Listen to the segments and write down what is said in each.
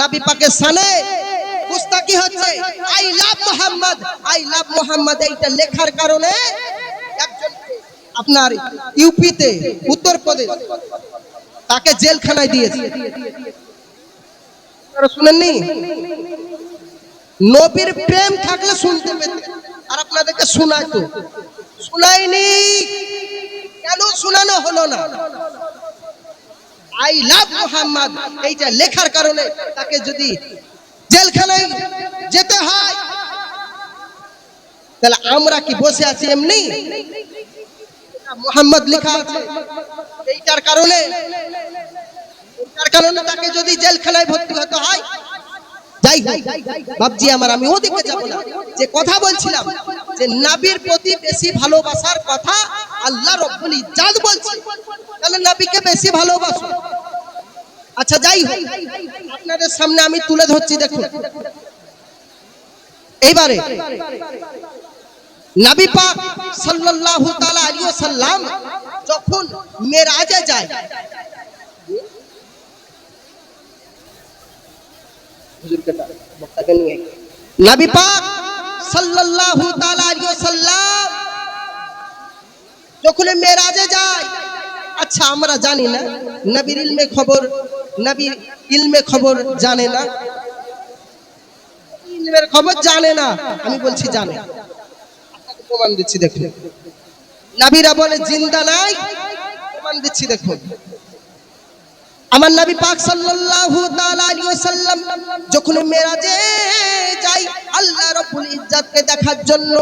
নবী পাকের সানে গুস্তাকি হচ্ছে? I love Muhammad, I love Muhammad এইটা লেখার কারণে আপনার ইউপিতে উত্তরপ্রদেশ তাকে জেলখানায় দিয়েছে। শুনেননি? নবীর প্রেম থাকলে শুনতে পেতেন। আর আপনাদেরকে শোনায় তো। শোনায়নি কেন শোনানো হলো না? I love Muhammad. এইটা লেখার কারণে তাকে যদি জেলখানায় যেতে হয়, তাহলে আমরা কি বসে আছি এমনি? মোহাম্মদ লেখা আছে। এইটার কারণে এইটার কারণে তাকে যদি জেলখানায় ভর্তি হতে হয়, যাই হোক বাবজি আমার, আমি ওদিকে যাব না। যে কথা বলছিলাম যে নবীর প্রতি বেশি ভালোবাসার কথা আল্লাহ রব্বুল ইজ্জাত বলছে তাহলে নবীকে বেশি ভালোবাসো। আচ্ছা যাই হোক। আপনাদের সামনে আমি তুলে ধরছি, দেখুন। এইবারে, নবী পাক সাল্লাল্লাহু তাআলা আলাইহি ওয়াসাল্লাম যখন মেরাজে যায়, নবী পাক সাল্লাল্লাহু তাআলা আলাইহি ওয়াসাল্লাম যখন মেরাজে যায় আচ্ছা আমরা জানি না। নবীর ইলমে খবর, নবীর ইলমে খবর জানে না। ইলমের খবর জানে না, আমি বলছি জানে। প্রমাণ দিচ্ছি, দেখুন। নবীরা বলে, জিন্দা নাই? প্রমাণ দিচ্ছি, দেখুন। আমার নবী পাক সাল্লাল্লাহু তাআলা আলাইহি ওয়াসাল্লাম যখন মেরাজে যাই আল্লাহ দেখার জন্য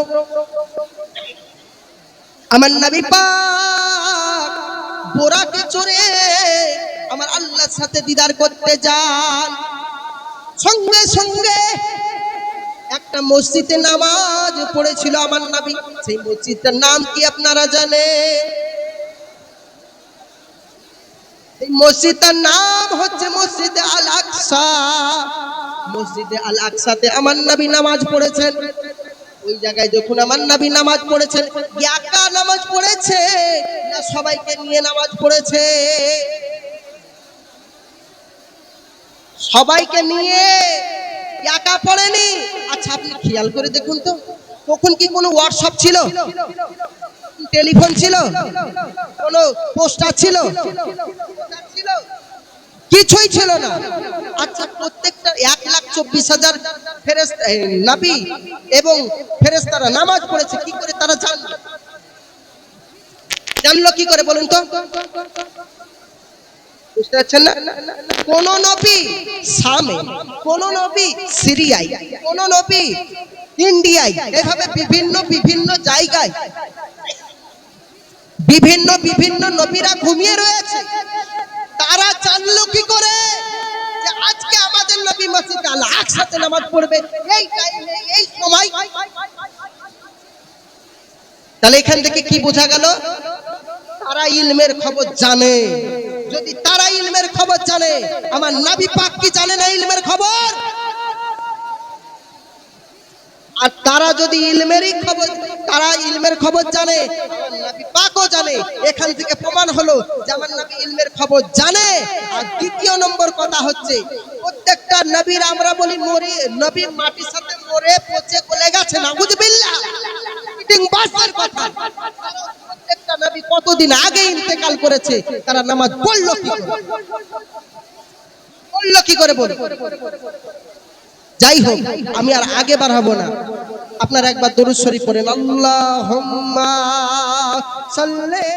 আমার নবী পাক বোরাকে চড়ে আমার আল্লাহর সাথে দিদার করতে যান। সঙ্গে সঙ্গে একটা মসজিদে নামাজ পড়েছিল আমার নবী। সেই মসজিদটার নাম কি আপনারা জানেন? এই মসজিদটার নাম হচ্ছে মসজিদে আল আকসা। মসজিদে আল আকসাতে আমার নবী নামাজ পড়েছেন। ওই জায়গায় যখন আমার নবী নামাজ পড়েছেন, একা নামাজ পড়েছে না সবাইকে নিয়ে নামাজ পড়েছে? সবাইকে নিয়ে একা পড়েনি? আচ্ছা আপনি খেয়াল করে দেখুন তো, তখন কি কোনো হোয়াটসঅ্যাপ ছিল? টেলিফোন ছিল? কোনো পোস্টার ছিল? কিছুই ছিল না। আচ্ছা প্রত্যেকটা এক লাখ চব্বিশ হাজার ফেরেস্তা নাবি এবং নামাজ পড়েছে, কি করে তারা জানলো জানলো কি করে বলুন তো? কোন নবী সামে, কোন নবী সিরিয়ায়, কোন নবী ইন্ডিয়ায়, এভাবে বিভিন্ন বিভিন্ন জায়গায় বিভিন্ন বিভিন্ন নবীরা ঘুমিয়ে রয়েছে। তারা জানলো কি করে? আজকে আমাদের নবী মসজিদে আল্লাহ একসাথে নামাজ পড়বে। এই টাইমে, এই সময়। তাহলে এখান থেকে কি বোঝা গেল? তারা ইলমের খবর জানে। যদি তারা ইলমের খবর জানে, আমার নাবি পাক কি জানে না ইলমের আর তারা যদি ইলমেরই খবর, তারা ইলমের খবর জানে নবী পাকও জানে। এখান থেকে প্রমাণ হলো যে আমার নবী ইলমের খবর জানে। আর দ্বিতীয় নম্বর কথা হচ্ছে, প্রত্যেকটা নবীর আমরা বলি মরে, নবীর মাটির সাথে মরে পচে গলে গেছে না কথা। প্রত্যেকটা নবী কতদিন আগে ইন্তেকাল করেছে, তারা নামাজ পড়ল কি কি করে বলি? যাই হোক আমি আর আগে বাড়াবো না। আপনার একবার দরুদ শরীফ পড়েন আল্লাহুম্মা সাল্লি